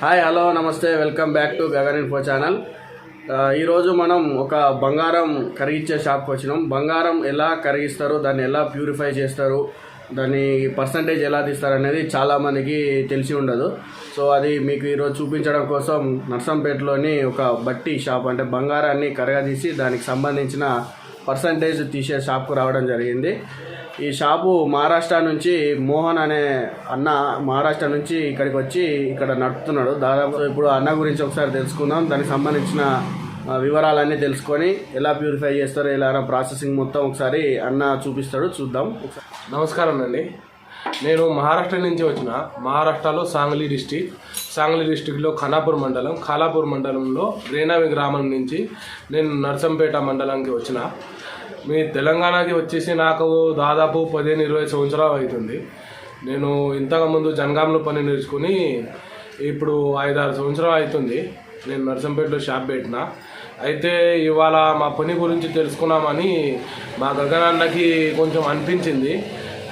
Hi hello నమస్తే welcome back to Gagan info channel ఈరోజు మనం ఒక బంగారం కరిగించే షాప్కి వచ్చినాం. బంగారం ఎలా కరిగిస్తారు దాన్ని ఎలా ప్యూరిఫై చేస్తారు దాన్ని పర్సంటేజ్ ఎలా తీస్తారు అనేది చాలామందికి తెలిసి ఉండదు. సో అది మీకు ఈరోజు చూపించడం కోసం నర్సంపేటలోని ఒక బట్టి షాప్ అంటే బంగారాన్ని కరగదీసి దానికి సంబంధించిన పర్సంటేజ్ తీసే షాప్కు రావడం జరిగింది. ఈ షాపు మహారాష్ట్ర నుంచి మోహన్ అనే అన్న మహారాష్ట్ర నుంచి ఇక్కడికి వచ్చి ఇక్కడ నడుపుతున్నాడు. దాదాపు ఇప్పుడు అన్న గురించి ఒకసారి తెలుసుకుందాం. దానికి సంబంధించిన వివరాలన్నీ తెలుసుకొని ఎలా ప్యూరిఫై చేస్తారో ఎలా ప్రాసెసింగ్ మొత్తం ఒకసారి అన్న చూపిస్తాడు. చూద్దాం. నమస్కారం అండి. నేను మహారాష్ట్ర నుంచి వచ్చిన మహారాష్ట్రలో సాంగ్లీ డిస్టిక్ సాంగ్లీ డిస్టిక్లో ఖానాపూర్ మండలం. ఖాలాపూర్ మండలంలో రేనావి గ్రామం నుంచి నేను నర్సంపేట మండలానికి వచ్చిన. మీ తెలంగాణకి వచ్చేసి నాకు దాదాపు పదిహేను ఇరవై సంవత్సరాలు అవుతుంది. నేను ఇంతకుముందు జనగాంలో పని నేర్చుకుని ఇప్పుడు ఐదారు సంవత్సరాలు అవుతుంది. నేను నర్సంపేటలో షాప్ పెట్టిన. అయితే ఇవాళ మా పని గురించి తెలుసుకున్నామని మా గగనన్నకి కొంచెం అనిపించింది.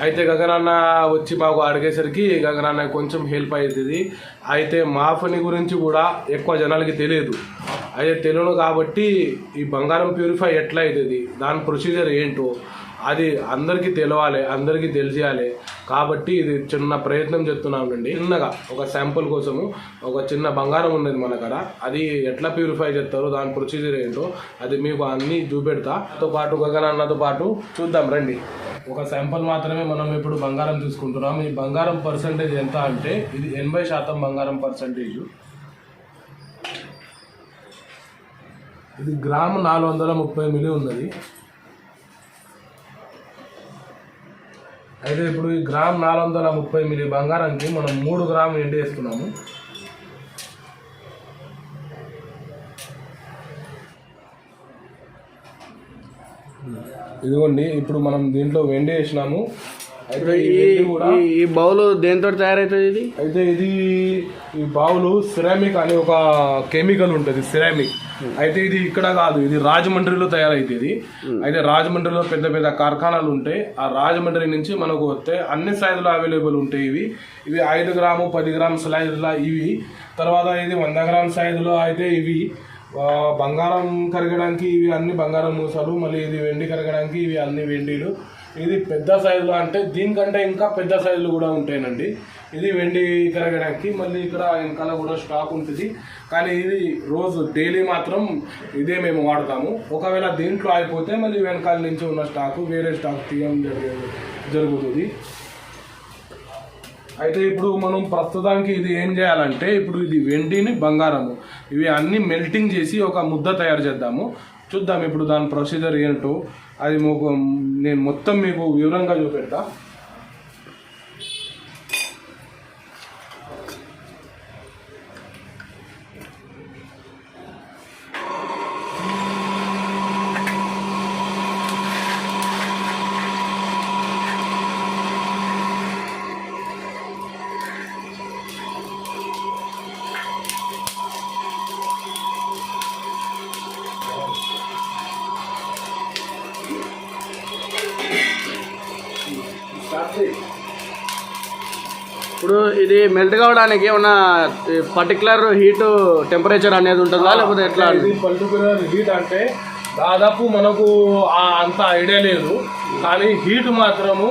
అయితే గగనన్న వచ్చి మాకు అడిగేసరికి గగనన్న కొంచెం హెల్ప్ అవుతుంది అయితే మా పని గురించి కూడా ఎక్కువ జనాలకి తెలియదు. అయితే తెలియను కాబట్టి ఈ బంగారం ప్యూరిఫై ఎట్లా అవుతుంది దాని ప్రొసీజర్ ఏంటో అది అందరికీ తెలవాలి అందరికీ తెలిసేయాలి. కాబట్టి ఇది చిన్న ప్రయత్నం చేస్తున్నామండి చిన్నగా ఒక శాంపుల్ కోసము ఒక చిన్న బంగారం ఉన్నది మన కాడ. అది ఎట్లా ప్యూరిఫై చేస్తారో దాని ప్రొసీజర్ ఏంటో అది మీకు అన్నీ చూపెడతా. తో పాటు గగన్ అన్నతో పాటు చూద్దాం రండి. ఒక శాంపుల్ మాత్రమే మనం ఇప్పుడు బంగారం తీసుకుంటున్నాం. ఈ బంగారం పర్సంటేజ్ ఎంత అంటే ఇది ఎనభై శాతం బంగారం పర్సంటేజ్ ఇది గ్రాము నాలుగు వందల ముప్పై మిలి ఉన్నది. అయితే ఇప్పుడు ఈ గ్రామ్ నాలుగు వందల ముప్పై మిలి బంగారానికి మనం మూడు గ్రాములు ఎండి వేస్తున్నాము ఇదిగోండి ఇప్పుడు మనం దీంట్లో వెండి వేసినాము. ఈ బౌల్ దేంతో తయారవుతుంది ఇది? అయితే ఇది ఈ బావులు సిరామిక్ అనే ఒక కెమికల్ ఉంటుంది సిరామిక్. అయితే ఇది ఇక్కడ కాదు ఇది రాజమండ్రిలో తయారైతుంది. అయితే రాజమండ్రిలో పెద్ద పెద్ద కార్ఖానాలు ఉంటాయి ఆ రాజమండ్రి నుంచి మనకు వస్తే అన్ని సైజులు అవైలబుల్ ఉంటాయి ఇవి. ఇవి ఐదు గ్రాము పది గ్రామ్ సైజుల ఇవి. తర్వాత ఇది వంద గ్రామ్ సైజులో అయితే ఇవి. బంగారం కరగడానికి ఇవి అన్ని బంగారం మూసాలు మళ్ళీ ఇది వెండి కరగడానికి ఇవి అన్ని వెండిలు. ఇది పెద్ద సైజులో అంటే దీనికంటే ఇంకా పెద్ద సైజులు కూడా ఉంటాయినండి. ఇది వెండి కరగడానికి మళ్ళీ ఇక్కడ వెనకాల కూడా స్టాక్ ఉంటుంది. కానీ ఇది రోజు డైలీ మాత్రం ఇదే మేము వాడతాము. ఒకవేళ దీంట్లో అయిపోతే మళ్ళీ వెనకాల నుంచి ఉన్న స్టాకు వేరే స్టాక్ తీయడం జరిగే జరుగుతుంది. అయితే ఇప్పుడు మనం ప్రస్తుతానికి ఇది ఏం చేయాలంటే ఇప్పుడు ఇది వెండిని బంగారము. ఇవి అన్నీ మెల్టింగ్ చేసి ఒక ముద్ద తయారు చేద్దాము. చూద్దాం ఇప్పుడు దాని ప్రొసీజర్ ఏంటో. అది నేను మొత్తం మీకు వివరంగా చూపెడతా. ఇది మెల్ట్ కావడానికి ఏమన్నా పర్టికులర్ హీట్ టెంపరేచర్ అనేది ఉంటుందా? లేకపోతే ఎట్లా? ఇది పర్టికులర్ హీట్ అంటే దాదాపు మనకు అంత ఐడియా లేదు. కానీ హీట్ మాత్రము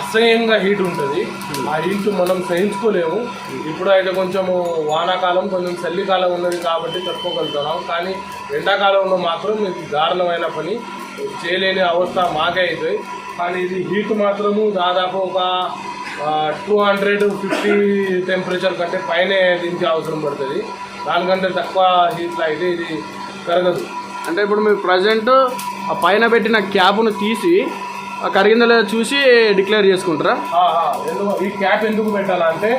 అసహ్యంగా హీట్ ఉంటుంది. ఆ హీట్ మనం సహించుకోలేము. ఇప్పుడు అయితే కొంచెము వానాకాలం కొంచెం చలికాలం ఉన్నది కాబట్టి తట్టుకోగలుగుతున్నాం. కానీ ఎండాకాలంలో మాత్రం ఇది దారుణమైన పని. చేయలేని అవస్థ మాకే అవుతుంది కానీ ఇది హీట్ మాత్రము దాదాపు ఒక టూ హండ్రెడ్ ఫిఫ్టీ టెంపరేచర్ కంటే పైనే దీనికి అవసరం పడుతుంది. దానికంటే తక్కువ హీట్లో అయితే ఇది కరగదు. అంటే ఇప్పుడు మీరు ప్రజెంట్ ఆ పైన పెట్టిన క్యాప్ను తీసి ఆ కరిగిందో లేదో చూసి డిక్లేర్ చేసుకుంటారా? ఈ క్యాప్ ఎందుకు పెట్టాలంటే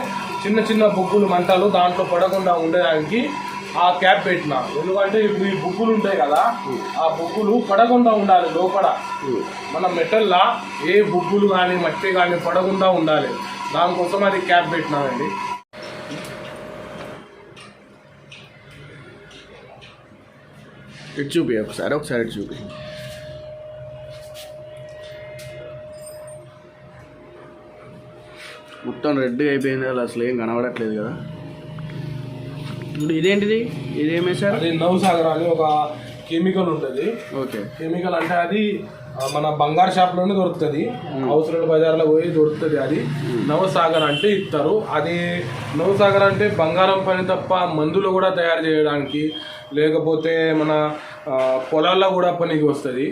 చిన్న చిన్న బొగ్గులు మంటలు దాంట్లో పడకుండా ఉండడానికి ఆ క్యాప్ పెట్టిన. ఎందుకంటే ఇప్పుడు ఈ బుక్కులు ఉంటాయి కదా ఆ బుక్కులు పడకుండా ఉండాలి లోపల. మన మెటల్లా ఏ బుక్కులు కానీ మట్టి కానీ పడకుండా ఉండాలి. దానికోసం అది క్యాప్ పెట్టినామండి. ఇటు చూపి ఒకసారి ఒకసారి ఇటు చూపి మొత్తం రెడ్గా అయిపోయింది అలా అసలు ఏం కనబడట్లేదు కదా. ఇప్పుడు ఇదేంటిది? ఇదేమే సార్? అది నవసాగర్ అని ఒక కెమికల్ ఉంటుంది. ఓకే. కెమికల్ అంటే అది మన బంగారు షాప్లోనే దొరుకుతుంది అవసరాల బజార్లో పోయి దొరుకుతుంది అది. నవసాగర్ అంటే ఇస్తారు. అది నవసాగర్ అంటే బంగారం పని తప్ప మందులు కూడా తయారు చేయడానికి లేకపోతే మన పొలాల్లో కూడా పనికి వస్తుంది.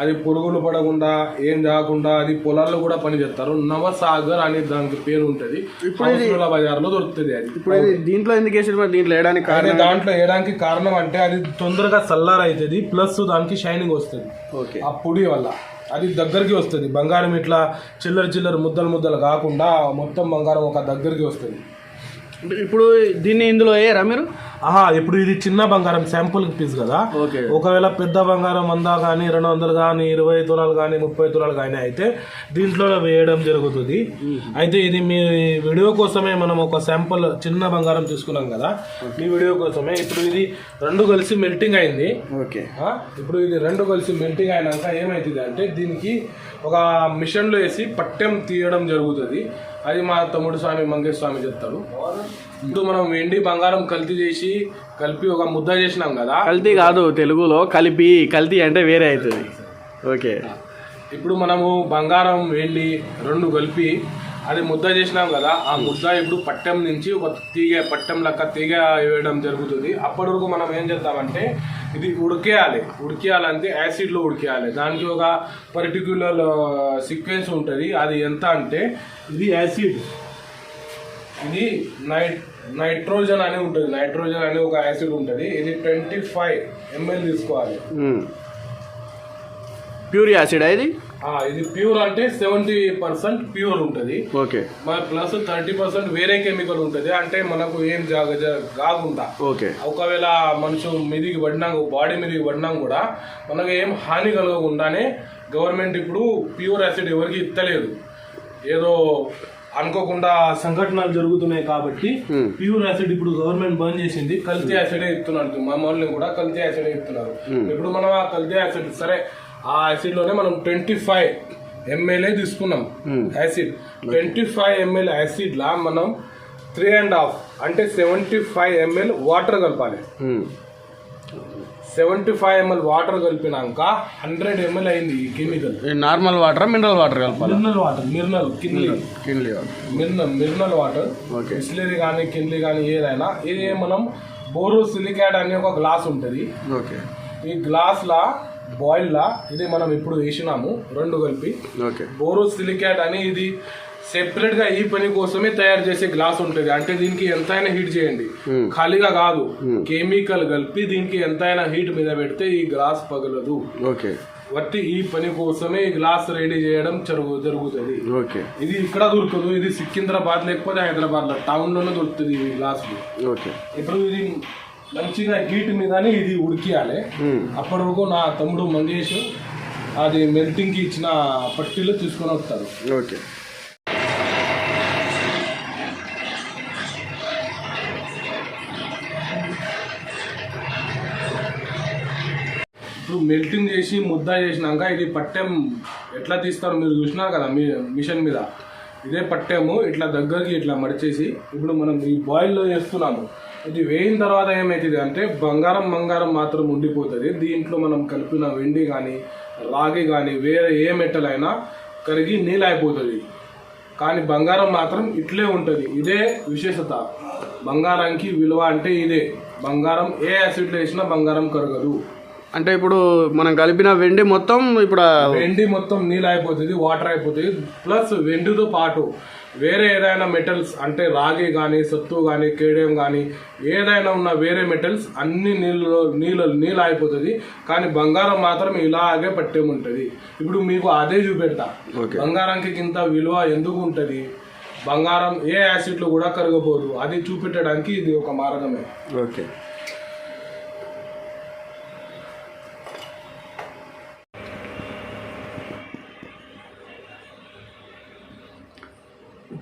అది పురుగులు పడకుండా ఏం కాకుండా అది పొలాల్లో కూడా పని చేస్తారు. నవసాగర్ అనే దానికి పేరు ఉంటుంది. బజార్లో దొరుకుతుంది అది. ఇప్పుడు దీంట్లో ఎందుకు వేసారు దీంట్లో వేయడానికి అదే కారణం? దాంట్లో వేయడానికి కారణం అంటే అది తొందరగా చల్లార అవుతుంది ప్లస్ దానికి షైనింగ్ వస్తుంది. ఓకే. ఆ పొడి వల్ల. అది దగ్గరికి వస్తుంది. బంగారం ఇట్లా చిల్లర చిల్లర ముద్దలు ముద్దలు కాకుండా మొత్తం బంగారం ఒక దగ్గరికి వస్తుంది. ఇప్పుడు దీన్ని ఇందులో వేయరా మీరు? ఆహా ఇప్పుడు ఇది చిన్న బంగారం శాంపుల్ పీస్ కదా. ఒకవేళ పెద్ద బంగారం వంద కానీ రెండు వందలు కానీ ఇరవై తులాలు కానీ ముప్పై తులాలు కానీ అయితే దీంట్లో వేయడం జరుగుతుంది. అయితే ఇది మీ వీడియో కోసమే మనం ఒక శాంపుల్ చిన్న బంగారం తీసుకున్నాం కదా. మీ వీడియో కోసమే. ఇప్పుడు ఇది రెండు కలిసి మెల్టింగ్ అయింది. ఓకే. ఇప్పుడు ఇది రెండు కలిసి మెల్టింగ్ అయినాక ఏమవుతుంది అంటే దీనికి ఒక మిషన్లో వేసి పట్టెం తీయడం జరుగుతుంది. అది మా తమ్ముడు స్వామి మంగేష్ స్వామి చెప్తాడు. ఇప్పుడు మనం వెండి బంగారం కల్తీ చేసి కలిపి ఒక ముద్ద చేసినాం కదా. కల్తీ కాదు తెలుగులో కలిపి కల్తీ అంటే వేరే అవుతుంది ఓకే. ఇప్పుడు మనము బంగారం వెండి రెండు కలిపి అది ముద్ద చేసినాం కదా ఆ ముద్ద ఇప్పుడు పట్టెం నుంచి ఒక తీగ పట్టెం లెక్క తీగ వేయడం జరుగుతుంది. అప్పటి వరకు మనం ఏం చేద్దామంటే ఇది ఉడికేయాలి. ఉడికేయాలంటే యాసిడ్లో ఉడికేయాలి. దానికి ఒక పర్టిక్యులర్ సీక్వెన్స్ ఉంటుంది. అది ఎంత అంటే ఇది యాసిడ్ ఇది నైట్ నైట్రోజన్ అని ఉంటుంది. నైట్రోజన్ అనే ఒక యాసిడ్ ఉంటుంది. ఇది ట్వంటీ ఫైవ్ ఎంఎల్ తీసుకోవాలి ప్యూర్ యాసిడ్ ఇది? ఇది ప్యూర్ అంటే సెవెంటీ పర్సెంట్ ప్యూర్ ఉంటుంది. ఓకే. మన ప్లస్ థర్టీ పర్సెంట్ వేరే కెమికల్ ఉంటుంది. అంటే మనకు ఏం కాకుండా ఓకే. ఒకవేళ మనుషు మీదికి పడినా బాడీ మీదికి పడినా కూడా మనకు ఏం హాని కలగకుండానే గవర్నమెంట్ ఇప్పుడు ప్యూర్ యాసిడ్ ఎవరికి ఇస్తలేదు ఏదో అనుకోకుండా సంఘటనలు జరుగుతున్నాయి కాబట్టి Hmm. ప్యూర్ యాసిడ్ ఇప్పుడు గవర్నమెంట్ బంద్ చేసింది. కల్తీ యాసిడే ఇస్తున్నారు మా వాళ్ళని కూడా కల్తీ యాసిడే ఇస్తున్నారు. ఇప్పుడు మనం ఆ కల్తీ యాసిడ్ సరే ఆ యాసిడ్లోనే మనం ట్వంటీ ఫైవ్ ఎంఎల్ఏ తీసుకున్నాం acid twenty five ML acid లా మనం త్రీ అండ్ హాఫ్ అంటే సెవెంటీ ఫైవ్ ఎంఎల్ వాటర్ కలపాలి సెవెంటీ ఫైవ్ ఎంఎల్ వాటర్ కలిపినాక హండ్రెడ్ ఎంఎల్ అయింది ఈ chemical normal water mineral water కలపాలి? Mineral water mineral Kinley. Kinley mineral mineral water okay. Bisleri కానీ Kinley కానీ ఏదైనా ఇది మనం బోరో సిలికాట్ అనే ఒక గ్లాస్ ఉంటుంది. ఓకే. ఈ గ్లాస్ లా బాయిల్ లా ఇది మనం ఇప్పుడు వేసినాము రెండు కలిపి. ఓకే. బోరో సిలికాట్ అని ఇది సెపరేట్గా ఈ పని కోసమే తయారు చేసే గ్లాస్ ఉంటుంది. అంటే దీనికి ఎంతైనా హీట్ చేయండి. Hmm. ఖాళీగా కాదు. కెమికల్ కలిపి దీనికి ఎంతైనా హీట్ మీద పెడితే ఈ గ్లాస్ పగలదు. ఓకే వట్టి ఈ పని కోసమే ఈ గ్లాస్ రెడీ చేయడం జరుగు జరుగుతుంది. ఓకే ఇది ఇక్కడ దొరకదు ఇది సికింద్రాబాద్ లేకపోతే హైదరాబాద్లో టౌన్లోనే దొరుకుతుంది ఈ గ్లాస్ ఓకే ఇప్పుడు ఇది మంచిగా హీట్ మీదనే ఇది ఉడికియాలి. అప్పటి వరకు నా తమ్ముడు మంగేష్ అది మెల్టింగ్కి ఇచ్చిన పట్టీలు తీసుకొని వస్తారు. ఓకే మెల్టింగ్ చేసి ముద్ద చేసినాక ఇది పట్టెం ఎట్లా తీస్తారు మీరు చూసినారు కదా మీ మిషన్ మీద. ఇదే పట్టాము ఇట్లా దగ్గరికి ఇట్లా మడిచేసి ఇప్పుడు మనం ఈ బాయిల్లో చేస్తున్నాము. ఇది వేయిన తర్వాత ఏమవుతుంది అంటే బంగారం బంగారం మాత్రం ఉండిపోతుంది. దీంట్లో మనం కలిపిన వెండి కానీ రాగి కానీ వేరే ఏ మెటల్ అయినా కరిగి నీళ్ళు అయిపోతుంది. కానీ బంగారం మాత్రం ఇట్లే ఉంటుంది. ఇదే విశేషత. బంగారానికి విలువ అంటే ఇదే. బంగారం ఏ యాసిడ్లో వేసినా బంగారం కరగదు. అంటే ఇప్పుడు మనం కలిపిన వెండి మొత్తం ఇప్పుడు వెండి మొత్తం నీళ్ళు అయిపోతుంది వాటర్ అయిపోతుంది. ప్లస్ వెండితో పాటు వేరే ఏదైనా మెటల్స్ అంటే రాగి కానీ సత్తు కానీ కేడియం కానీ ఏదైనా ఉన్న వేరే మెటల్స్ అన్ని నీళ్ళు నీళ్ళు నీళ్ళు అయిపోతుంది. కానీ బంగారం మాత్రం ఇలాగే పట్టేముంటుంది ఇప్పుడు మీకు అదే చూపెడతా. ఓకే. బంగారానికి ఇంత విలువ ఎందుకు ఉంటుంది? బంగారం ఏ యాసిడ్లో కూడా కరగబోదు. అది చూపెట్టడానికి ఇది ఒక మార్గమే. ఓకే.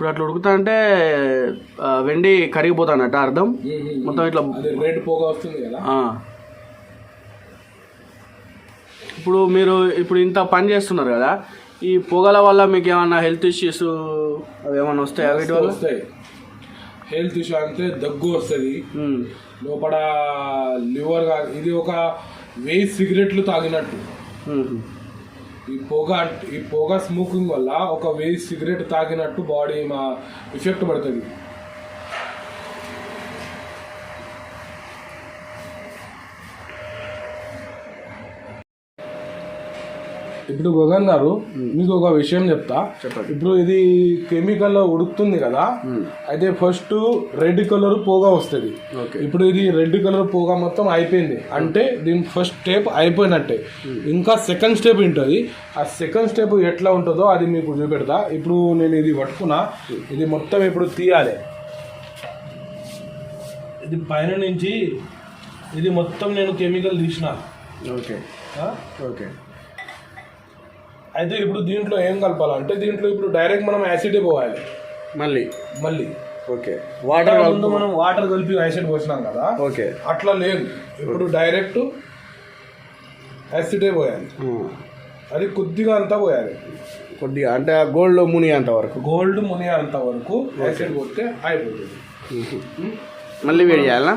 ఇప్పుడు అట్లా ఉడుకుతా అంటే వెండి కరిగిపోతానట అర్థం? మొత్తం ఇట్లా రెడ్ పొగ వస్తుంది కదా. ఇప్పుడు మీరు ఇప్పుడు ఇంత పని చేస్తున్నారు కదా ఈ పొగల వల్ల మీకు ఏమన్నా హెల్త్ ఇష్యూస్ అవి ఏమన్నా వస్తాయా వీటి వల్ల? వస్తాయి. హెల్త్ ఇష్యూ అంటే దగ్గు వస్తుంది. లోపల లివర్ ఇది ఒక వెయ్యి సిగరెట్లు తాగినట్టు. ఈ పొగ ఈ పొగ స్మోకింగ్ వల్ల ఒక వేయి సిగరెట్ తాగినట్టు బాడీ మా ఎఫెక్ట్ పడుతుంది. ఇప్పుడు గగన్ గారు మీకు ఒక విషయం చెప్తా. చెప్పండి. ఇప్పుడు ఇది కెమికల్ ఉడుకుతుంది కదా అయితే ఫస్ట్ రెడ్ కలర్ పొగ వస్తుంది. ఓకే. ఇప్పుడు ఇది రెడ్ కలర్ పొగ మొత్తం అయిపోయింది. అంటే దీని ఫస్ట్ స్టెప్ అయిపోయినట్టే. ఇంకా సెకండ్ స్టెప్ ఉంటుంది. ఆ సెకండ్ స్టెప్ ఎట్లా ఉంటుందో అది మీకు చూపెడతా. ఇప్పుడు నేను ఇది పట్టుకున్నా. ఇది మొత్తం ఇప్పుడు తీయాలి. ఇది పైన నుంచి ఇది మొత్తం నేను కెమికల్ తీసిన. ఓకే? ఓకే. అయితే ఇప్పుడు దీంట్లో ఏం కలపాలంటే దీంట్లో ఇప్పుడు డైరెక్ట్ మనం యాసిడే పోవాలి. మళ్ళీ? మళ్ళీ. ఓకే. వాటర్ ముందు మనం వాటర్ కలిపి యాసిడ్ పోసినాం కదా? ఓకే. అట్లా లేదు. ఇప్పుడు డైరెక్ట్ యాసిడే పోయాలి. అది కొద్దిగా అంతా పోయాలి. కొద్దిగా అంటే ఆ గోల్డ్ ముని అంత వరకు. గోల్డ్ ముని అంత వరకు యాసిడ్ కొడితే అయిపోతుంది. మళ్ళీ వేడి చేయాలా?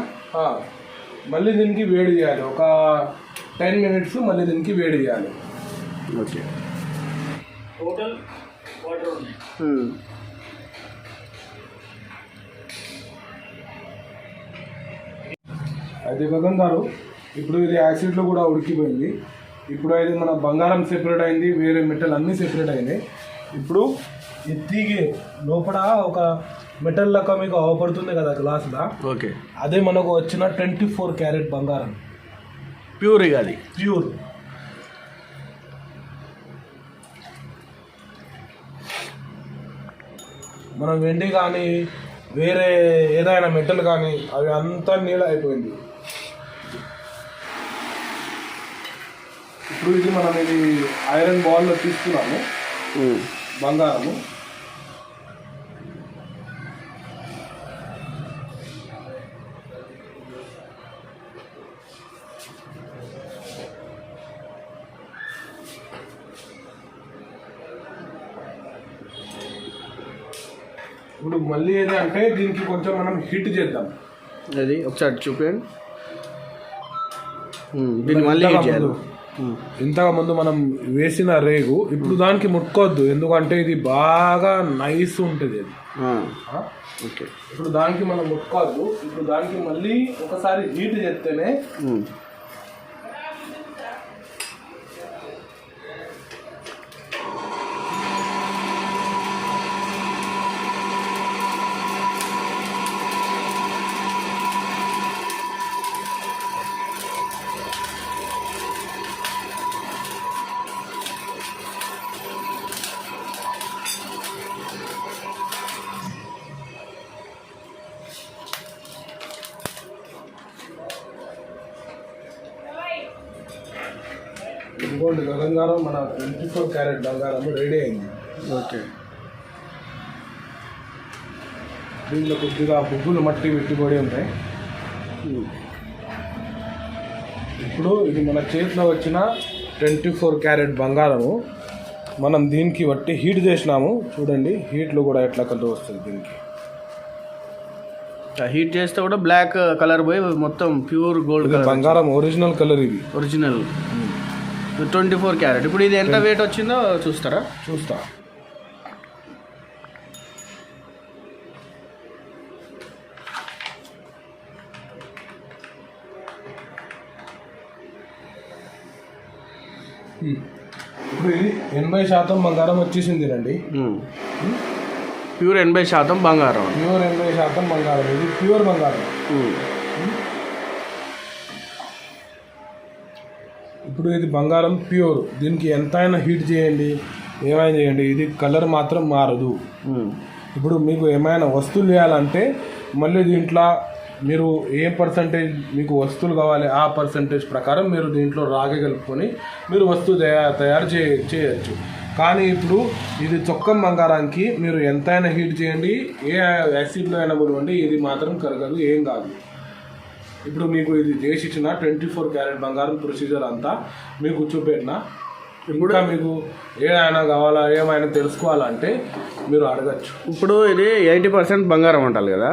మళ్ళీ దీనికి వేడి చేయాలి. ఒక టెన్ మినిట్స్ మళ్ళీ దీనికి వేడి చేయాలి. ఓకే. ఉమ్. అయితే గగన్ గారు ఇప్పుడు ఇది యాసిడ్లో కూడా ఉడికిపోయింది. ఇప్పుడు ఇది మన బంగారం సెపరేట్ అయింది వేరే మెటల్ అన్నీ సెపరేట్ అయింది ఇప్పుడు ఈ తీగి లోపల ఒక మెటల్ లెక్క మీకు అవపడుతుంది కదా గ్లాసులో ఓకే. అదే మనకు వచ్చిన ట్వంటీ ఫోర్ క్యారెట్ బంగారం. ప్యూర్ ఇక అది. ప్యూర్. మనం వెండి కానీ వేరే ఏదైనా మెటల్ కానీ అవి అంతా నీళ్ళ అయిపోయింది. ఇప్పుడు ఇది మనం ఇది ఐరన్ బాల్లో తీసుకున్నాము. బంగారము. ఇప్పుడు మళ్ళీ ఏది అంటే దీనికి కొంచెం మనం హీట్ చేద్దాం. అది ఒకసారి చూపించండి దీన్ని మళ్ళీ హీట్ చేయాలి. ఇంతకు ముందు మనం వేసిన రేగు ఇప్పుడు దానికి ముట్టుకోవద్దు. ఎందుకంటే ఇది బాగా నైస్ ఉంటుంది అది? ఓకే. ఇప్పుడు దానికి మనం ముట్టుకోవద్దు. ఇప్పుడు దానికి మళ్ళీ ఒకసారి హీట్ చేస్తేనే బంగారం మన ట్వంటీ ఫోర్ క్యారెట్ బంగారం రెడీ అయింది. ఓకే. దీంట్లో కొద్దిగా బుగ్గులు మట్టి పెట్టుబడి ఉంటాయి. ఇప్పుడు ఇది మన చేతిలో వచ్చిన ట్వంటీ ఫోర్ క్యారెట్ బంగారము. మనం దీనికి బట్టి హీట్ చేసినాము. చూడండి హీట్లో కూడా ఎట్లా కలర్ వస్తుంది దీనికి. ఆ హీట్ చేస్తే కూడా బ్లాక్ కలర్ పోయి మొత్తం ప్యూర్ గోల్డ్ బంగారం ఒరిజినల్ కలర్ ఇది. Original twenty four carat. ఇప్పుడు ఇది ఎంత వెయిట్ వచ్చిందో చూస్తారా? చూస్తా. ఇప్పుడు ఇది ఎనభై శాతం బంగారం వచ్చేసింది రండి. ప్యూర్ ఎనభై శాతం బంగారం. ప్యూర్ ఎనభై శాతం బంగారం. ఇది ప్యూర్ బంగారం. ఇప్పుడు ఇది బంగారం ప్యూర్. దీనికి ఎంతైనా హీట్ చేయండి ఏమైనా చేయండి. ఇది కలర్ మాత్రం మారదు. ఇప్పుడు మీకు ఏమైనా వస్తువులు చేయాలంటే మళ్ళీ దీంట్లో మీరు ఏ పర్సంటేజ్ మీకు వస్తువులు కావాలి ఆ పర్సంటేజ్ ప్రకారం మీరు దీంట్లో రాగి కలుపుకొని మీరు వస్తువు తయారు తయారు చే చేయొచ్చు. కానీ ఇప్పుడు ఇది చొక్కం బంగారానికి మీరు ఎంతైనా హీట్ చేయండి ఏ యాసిడ్లో అయినా కూడా ఇది మాత్రం కరగదు ఏం కాదు. ఇప్పుడు మీకు ఇది చేసి ఇచ్చిన ట్వంటీ ఫోర్ క్యారెట్ బంగారం ప్రొసీజర్ అంతా మీకు చూపెట్టిన. ఇంకా మీకు ఏమైనా కావాలా ఏమైనా తెలుసుకోవాలంటే మీరు అడగచ్చు. ఇప్పుడు ఇది ఎయిటీ పర్సెంట్ బంగారం అంటారు కదా?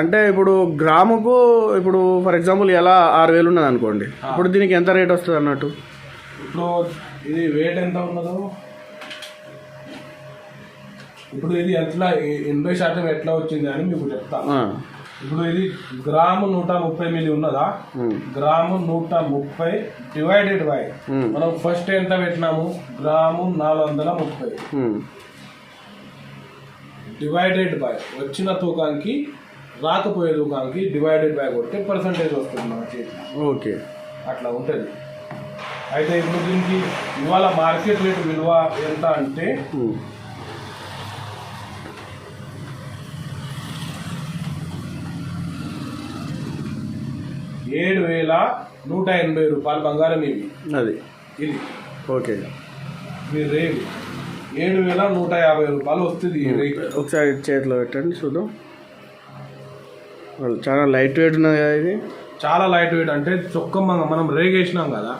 అంటే ఇప్పుడు గ్రాముకు ఇప్పుడు ఫర్ ఎగ్జాంపుల్ ఎలా ఆరు వేలు ఉన్నది అనుకోండి. ఇప్పుడు దీనికి ఎంత రేట్ వస్తుంది అన్నట్టు? ఇప్పుడు ఇది వెయిట్ ఎంత ఉన్నదో? ఇప్పుడు ఇది ఎట్లా ఎనభై శాతం ఎట్లా వచ్చింది అని మీకు చెప్తాను. ఇప్పుడు ఇది గ్రాము నూట ముప్పై మిల్లీ ఉన్నదా? గ్రాము నూట ముప్పై డివైడెడ్ బై మనం ఫస్ట్ ఎంత పెట్టినాము? గ్రాము నాలుగు వందల ముప్పై డివైడెడ్ బై వచ్చిన తూకానికి రాకపోయే తూకానికి డివైడెడ్ బై కొడితే పర్సంటేజ్ వస్తుంది మన చేతికి ఓకే. అట్లా ఉంటుంది. అయితే ఇప్పుడు దీనికి ఇవాళ మార్కెట్ రేట్ విలువ ఎంత అంటే ఏడు వేల నూట ఎనభై రూపాయలు బంగారం ఇవి. అది. ఇది. ఓకే. మీ రేట్ ఏడు వేల నూట యాభై రూపాయలు వస్తుంది ఒకసారి చేతిలో పెట్టండి చూద్దాం. వాళ్ళు చాలా లైట్ వెయిట్ ఉన్నది కదా ఇది. చాలా లైట్ వెయిట్ అంటే చొక్క మనం- మనం రేగేసినాం కదా.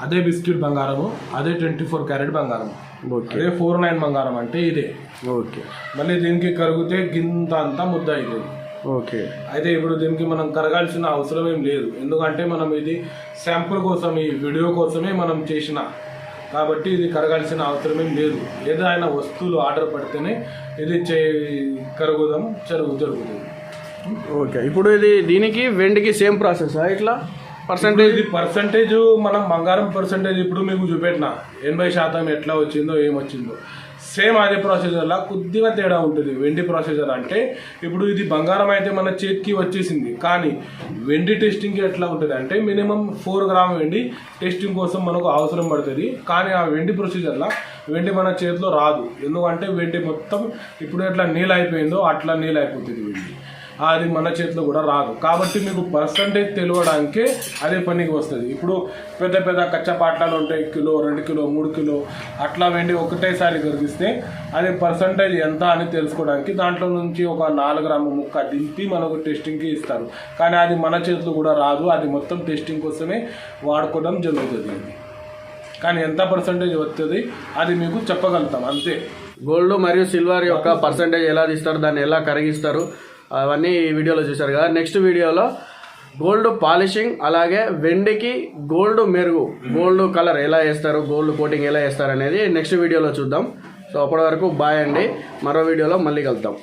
అదే బిస్కెట్ బంగారము అదే ట్వంటీ ఫోర్ క్యారెట్ బంగారం ఓకే అదే ఫోర్ నైన్ బంగారం అంటే ఇదే. ఓకే. మళ్ళీ దీనికి కరిగితే గింత అంతా ముద్ద అవుతుంది ఓకే. అయితే ఇప్పుడు దీనికి మనం కరగాల్సిన అవసరం ఏం లేదు. ఎందుకంటే మనం ఇది శాంపుల్ కోసం ఈ వీడియో కోసమే మనం చేసిన. కాబట్టి ఇది కరగాల్సిన అవసరం ఏం లేదు. ఏదైనా వస్తువులు ఆర్డర్ పడితేనే ఇది చే కరుగుదాం జరుగు జరుగుతుంది. ఓకే. ఇప్పుడు ఇది దీనికి వెండికి సేమ్ ప్రాసెస్ ఇట్లా? పర్సంటేజ్ పర్సంటేజ్ మనం బంగారం పర్సంటేజ్ ఇప్పుడు మీకు చూపెట్టిన. ఎనభై శాతం ఎట్లా వచ్చిందో ఏమొచ్చిందో సేమ్ అదే ప్రొసీజర్లా కొద్దిగా తేడా ఉంటుంది. వెండి ప్రొసీజర్ అంటే ఇప్పుడు ఇది బంగారం అయితే మన చేతికి వచ్చేసింది. కానీ వెండి టెస్టింగ్కి ఎట్లా ఉంటుంది అంటే మినిమం ఫోర్ గ్రామ్ వెండి టెస్టింగ్ కోసం మనకు అవసరం పడుతుంది. కానీ ఆ వెండి ప్రొసీజర్లా వెండి మన చేతిలో రాదు. ఎందుకంటే వెండి మొత్తం ఇప్పుడు ఎట్లా నీళ్ళు అయిపోయిందో అట్లా నీళ్ళు అయిపోతుంది వెండి. అది మన చేతిలో కూడా రాదు. కాబట్టి మీకు పర్సంటేజ్ తెలియడానికే అదే పనికి వస్తుంది. ఇప్పుడు పెద్ద పెద్ద కచ్చపాట్లాలు ఉంటాయి. కిలో రెండు కిలో మూడు కిలో అట్లా వెండి ఒకటేసారి కరిగిస్తే అది పర్సంటేజ్ ఎంత అని తెలుసుకోవడానికి దాంట్లో నుంచి ఒక నాలుగు గ్రాము ముక్క దింపి మనకు టెస్టింగ్కి ఇస్తారు. కానీ అది మన చేతిలో కూడా రాదు. అది మొత్తం టెస్టింగ్ కోసమే వాడుకోవడం జరుగుతుంది. కానీ ఎంత పర్సంటేజ్ వస్తుంది అది మీకు చెప్పగలుగుతాం. అంతే. గోల్డ్ మరియు సిల్వర్ యొక్క పర్సంటేజ్ ఎలా తీస్తారు? దాన్ని ఎలా కరిగిస్తారు? అవన్నీ ఈ వీడియోలో చూశారు కదా. నెక్స్ట్ వీడియోలో గోల్డ్ పాలిషింగ్ అలాగే వెండికి గోల్డ్ మెరుగు గోల్డ్ కలర్ ఎలా వేస్తారు గోల్డ్ కోటింగ్ ఎలా వేస్తారు అనేది నెక్స్ట్ వీడియోలో చూద్దాం. సో అప్పటి వరకు బాయ్ అండి. మరో వీడియోలో మళ్ళీ కలుద్దాం.